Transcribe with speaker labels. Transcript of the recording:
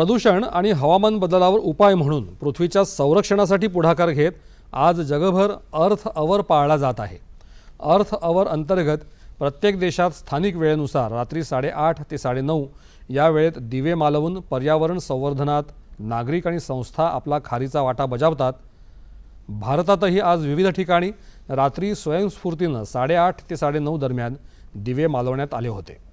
Speaker 1: प्रदूषण आणि हवामान बदलावर उपाय म्हणून पृथ्वीच्या संरक्षणासाठी पुढाकार घेत आज जगभर अर्थ अवर पाळला जात आहे. अर्थ अवर अंतर्गत प्रत्येक देशात स्थानिक वेळेनुसार रात्री साडेआठ ते साडेनऊ या वेळेत दिवे मालवून पर्यावरण संवर्धनात नागरिक आणि संस्था आपला खारीचा वाटा बजावतात. भारतातही आज विविध ठिकाणी रात्री स्वयंस्फूर्तीनं साडेआठ ते साडेनऊ दरम्यान दिवे मालवण्यात आले होते.